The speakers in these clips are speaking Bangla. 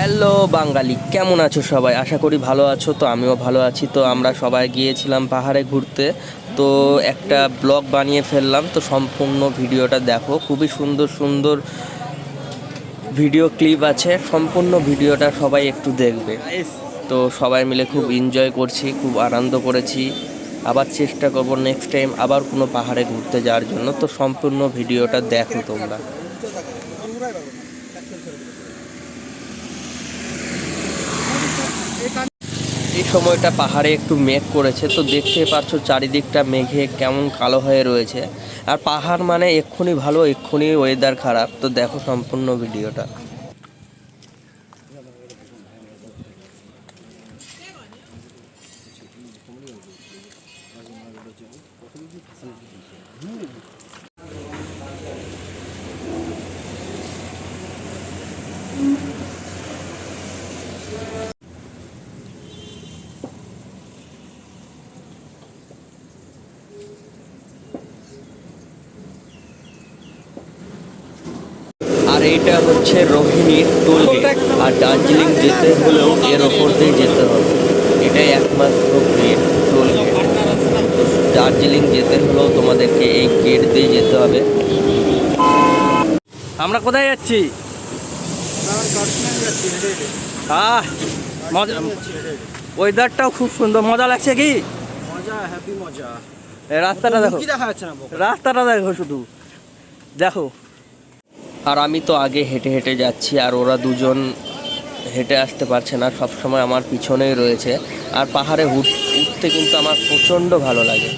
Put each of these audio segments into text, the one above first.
হ্যালো বাঙালি কেমন আছো সবাই? আশা করি ভালো আছো তো আমিও ভালো আছি। তো আমরা সবাই গিয়েছিলাম পাহাড়ে ঘুরতে। তো একটা ব্লগ বানিয়ে ফেললাম তো সম্পূর্ণ ভিডিওটা দেখো। খুবই সুন্দর সুন্দর ভিডিও ক্লিপ আছে। সম্পূর্ণ ভিডিওটা সবাই একটু দেখবে। তো সবাই মিলে খুব এনজয় করছি খুব আনন্দ করেছি। আবার চেষ্টা করব নেক্সট টাইম আবার কোনো পাহাড়ে ঘুরতে যাওয়ার জন্য। তো সম্পূর্ণ ভিডিওটা দেখো তোমরা। এই সময়টা পাহাড়ে একটু মেঘ করেছে, তো দেখতে পাচ্ছ চারিদিকটা মেঘে কেমন কালো হয়ে রয়েছে। আর পাহাড় মানে এক্ষুনি ভালো, এক্ষুনি ওয়েদার খারাপ, তো দেখো সম্পূর্ণ ভিডিওটা। এইটা হচ্ছে রোহিণীর টোল গেট। আর দার্জিলিং যেতে হলেও এর ওপর দিয়ে যেতে হবে। এটাই একমাত্র গেট টোল গেট দার্জিলিং যেতে হলেও তোমাদেরকে এই গেট দিয়ে যেতে হবে। আমরা কোথায় যাচ্ছি? আহ মজা ওয়েদারটাও খুব সুন্দর। মজা লাগছে কি? মজা হ্যাপি মজা। রাস্তাটা দেখো? রাস্তাটা দেখো শুধু। দেখো। আর আমি তো আগে হেঁটে হেঁটে যাচ্ছি আর ওরা দুজন হেঁটে আসতে পারছে না সবসময় আমার পিছনেই রয়েছে। আর পাহাড়ে উঠ উঠতে কিন্তু আমার প্রচণ্ড ভালো লাগে।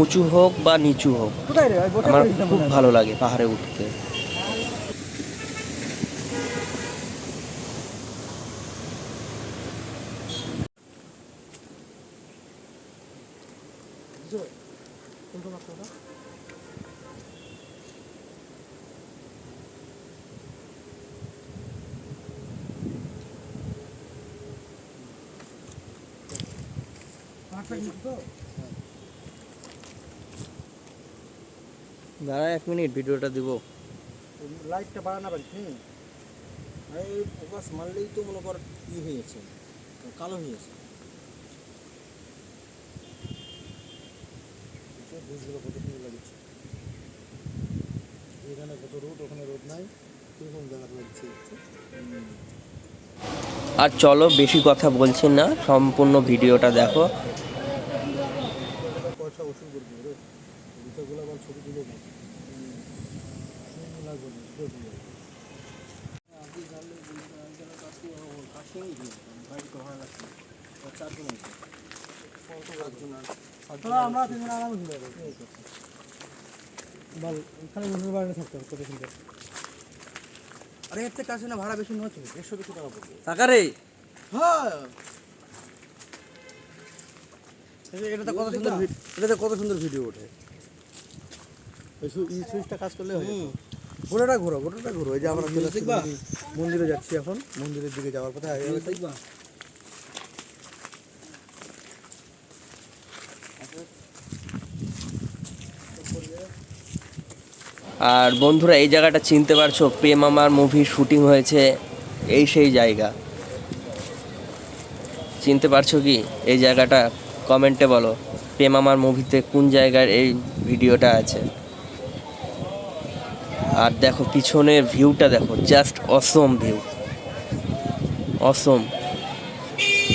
উঁচু হোক বা নিচু হোক আমার খুব ভালো লাগে পাহাড়ে উঠতে। দাঁড়া এক মিনিট ভিডিওটা দিব। লাইটটা বাড়ানো পারিস হুম। এই ফোকাস মারলেই তো মনে কর ই হয়ে যাচ্ছে কালো হয়ে যাচ্ছে বীজগুলো কত সুন্দর লাগছে। এখানে কত রোদ ওখানে রোদ নাই কীরকম জায়গা লাগছে আর চলো বেশি কথা বলছি না সম্পূর্ণ ভিডিওটা দেখো পয়সা ওষুধ করবি রে জুতাগুলো আবার ছবি তুলে দেয় লাগবে না দেখুন আগে জানলে কাছে কাছে নিয়ে দিই বাইরে তো ভালো লাগছে চারজন আছে চারজন আর আমরা তিনজন আরামে ঘুরে বল এখানে বসে বাইরে থাকতে হবে কত সুন্দর আরে এর থেকে কাছে না ভাড়া বেশি নয় তো দেড়শো দুশো টাকা পড়বে। টাকা রে? হ্যাঁ। এটাতে কত সুন্দর এটাতে কত সুন্দর ভিডিও ওঠে। এই সুইচটা কাজ করলে হয় ঘোরো ঘোরো। এই যে আমরা মন্দিরে যাচ্ছি এখন। মন্দিরের দিকে যাওয়ার কথা আর বন্ধুরা, এই জায়গাটা চিনতে পারছ প্রেম আমার মুভির শুটিং হয়েছে এই সেই জায়গা। চিনতে পারছ কি? এই জায়গাটা কমেন্টে বলো প্রেম আমার মুভিতে কোন জায়গার এই ভিডিওটা আছে? আর দেখো, পিছনের ভিউটা দেখো জাস্ট অসম ভিউ অসম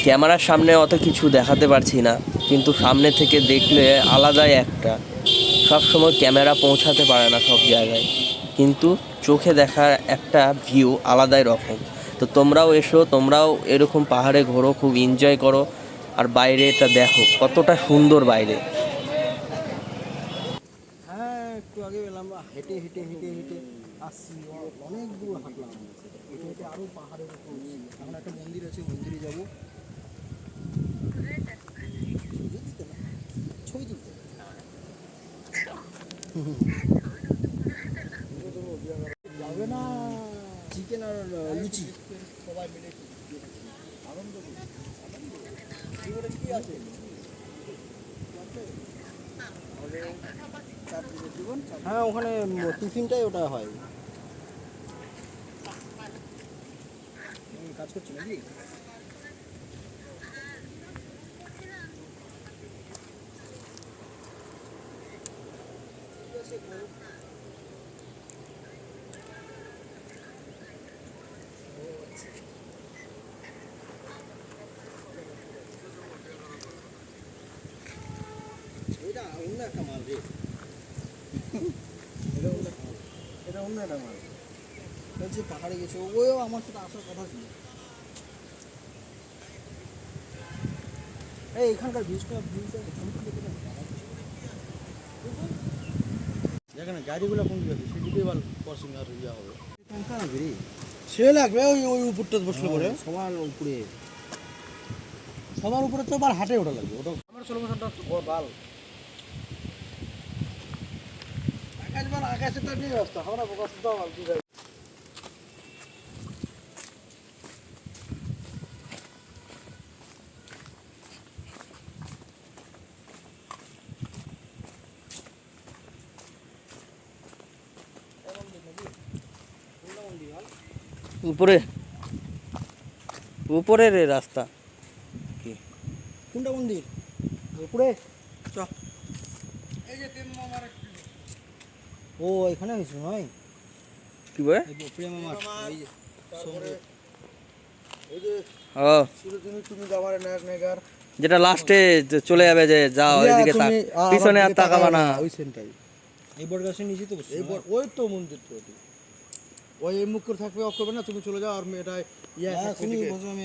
ক্যামেরার সামনে অত কিছু দেখাতে পারছি না, কিন্তু সামনে থেকে দেখলে আলাদাই একটা। সব সময় ক্যামেরা পৌঁছাতে পারে না সব জায়গায়। কিন্তু চোখে দেখার একটা ভিউ আলাদাই রকম। তো তোমরাও এসো, তোমরাও এরকম পাহাড়ে ঘোরো, খুব এনজয় করো, আর বাইরে এটা দেখো, কতটা সুন্দর বাইরে। হ্যাঁ অনেক দূর হাঁটলাম। হেঁটে হেঁটে আরও পাহাড়ের উপর। একটা মন্দির আছে, মন্দিরে যাব ছবি তুলতে যাবে না চিকেন আর লুচি সবাই মিলে আনন্দ। জীবনে কি আছে হ্যাঁ ওখানে টিফিনটাই ওটা হয় কাজ করছে নাকি এটা অন্য একটা মাল রে এটা অন্য একটা পাহাড়ে গেছে আমার সাথে আসার কথা ছিল এই এখানকার যেখানে গাড়িগুলো কোন দিকে এবার ক্রসিং আর ইয়া হবে সে লাগবে ওই ওই উপরটা বসলে পরে সবার উপরে সবার উপরে তো আবার হাটে ওটা লাগবে ওটা আমার বছরটা বড় বাল আকাশ বাল আকাশে তো নিয়ে ব্যস্ত আমরা প্রকাশ দাও আর কি? উপরে উপরে রে রাস্তা কোনটা মন্দির? উপরে? চ। এই যে প্রেম মামার ও এখানে হয়েছিল নয়? কি বলে? প্রেম এই যে ও। তুমি নায়ক নায়িকার। যেটা লাস্টে চলে যাবে যে যাও এদিকে তাক পিছনে আর তাকাবা না ওই সেন্টাই এই গাছের নিচে তো এই বড় ওই তো মন্দির তো ওই এই মুখ করে থাকবে অফ করবে না তুমি চলে যাও আর মেয়েটা ইয়া তুমি বলছো আমি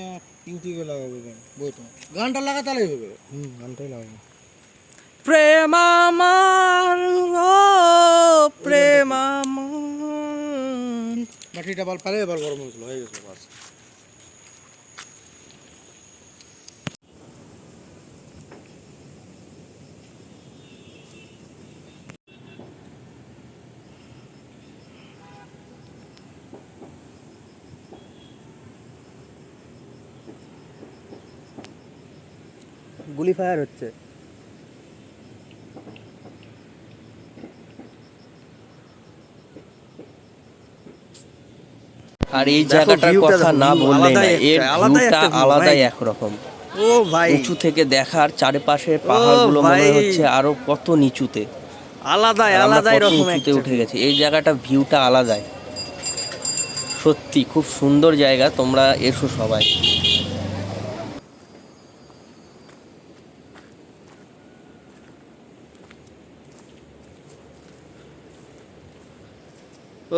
ইউটিউবে লাগাবো বইটা গানটা লাগা তাহলে হবে হুম গানটাই লাগাবো। প্রেম আমার ও প্রেম আমার। মাটিটা বাল পারে এবার গরম হয়েছিল হয়ে গেছে বাস। গুলি ফায়ার হচ্ছে। আর এই জায়গাটার কথা না আলাদাই এর ভিউটা আলাদাই একরকম। ও ভাই। উঁচু থেকে দেখার চারিপাশে পাহাড়গুলো মনে হচ্ছে আরও কত নিচুতে। আলাদাই আলাদাই রকম উঁচুতে উঠে গেছি। এই জায়গাটা ভিউটা আলাদাই। সত্যি খুব সুন্দর জায়গা তোমরা এসো সবাই।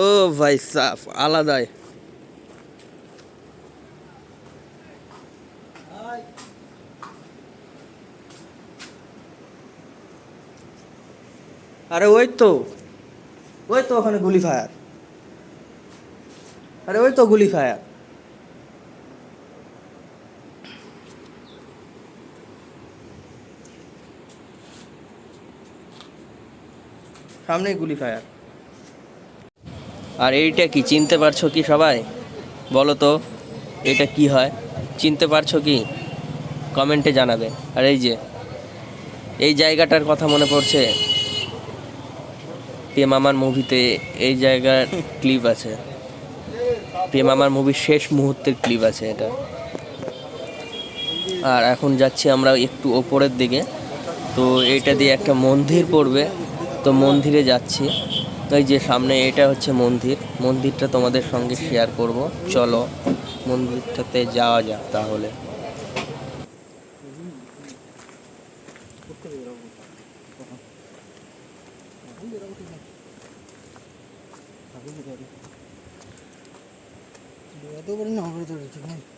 ও ভাই সাফ আলাদাই। আরে ওই তো ওই তো ওখানে গুলি ফায়ার। আরে ওই তো গুলি ফায়ার। সামনেই গুলি ফায়ার। আর এইটা কি, চিনতে পারছ কি সবাই? বলো তো, এটা কি হয়? চিনতে পারছ কি? কমেন্টে জানাবে। আর এই যে, এই জায়গাটার কথা মনে পড়ছে। প্রেম আমার মুভিতে এই জায়গার ক্লিপ আছে। প্রেম আমার মুভির শেষ মুহূর্তের ক্লিপ আছে এটা। আর এখন যাচ্ছি আমরা একটু ওপরের দিকে। তো এটা দিয়ে একটা মন্দির পড়বে। তো মন্দিরে যাচ্ছি। এই যে সামনে এটা হচ্ছে মন্দির। মন্দিরটা তোমাদের সঙ্গে শেয়ার করব। চলো মন্দিরটাতে যাওয়া যাক তাহলে এত বড় না হবে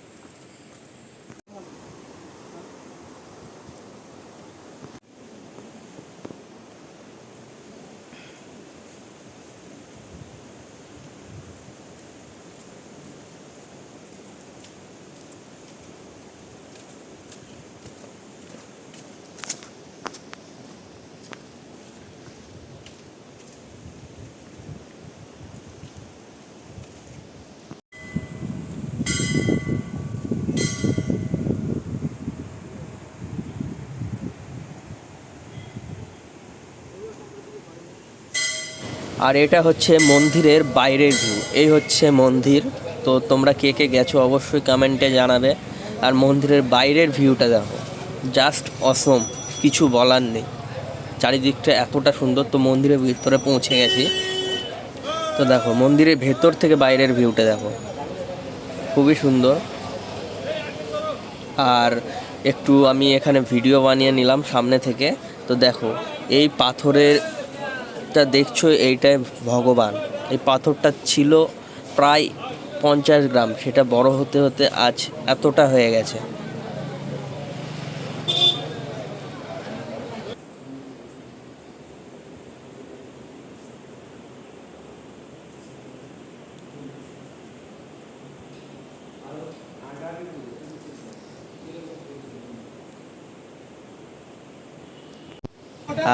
আর এটা হচ্ছে মন্দিরের বাইরের ভিউ এই হচ্ছে মন্দির। তো তোমরা কে কে গেছো অবশ্যই কমেন্টে জানাবে। আর মন্দিরের বাইরের ভিউটা দেখো। জাস্ট অসম কিছু বলার নেই। চারিদিকটা এতটা সুন্দর। তো মন্দিরের ভিতরে পৌঁছে গেছি। তো দেখো, মন্দিরের ভেতর থেকে বাইরের ভিউটা দেখো। খুবই সুন্দর। আর একটু আমি এখানে ভিডিও বানিয়ে নিলাম সামনে থেকে। তো দেখো, এই পাথরেরটা দেখছ, এইটাই ভগবান। এই পাথরটা ছিল প্রায় পঞ্চাশ গ্রাম, সেটা বড় হতে হতে আজ এতটা হয়ে গেছে।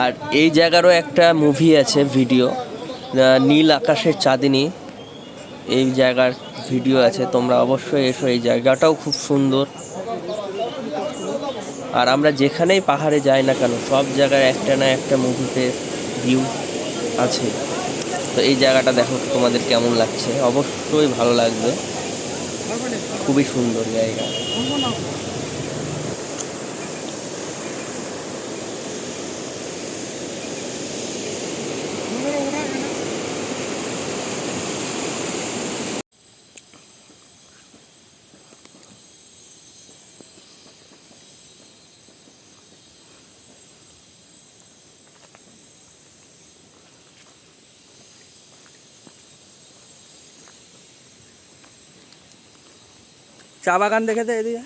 আর এই জায়গারও একটা মুভি আছে ভিডিও নীল আকাশের চাঁদিনী। এই জায়গার ভিডিও আছে, তোমরা অবশ্যই এসো, এই জায়গাটাও খুব সুন্দর। আর আমরা যেখানেই পাহাড়ে যাই না কেন, সব জায়গায় একটা না একটা মুভিতে ভিউ আছে। তো এই জায়গাটা দেখো, তোমাদের কেমন লাগছে? অবশ্যই ভালো লাগবে। খুবই সুন্দর জায়গা। চা বাগান দেখে দে এদিকে।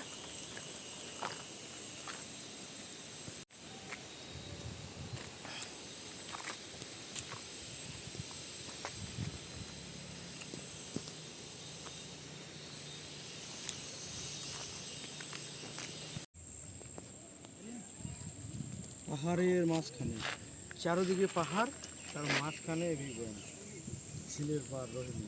পাহাড়ের মাঝখানে, চারোদিকে পাহাড়, তার মাঝখানে পয়েন্ট ঝিলের পার রোহিণী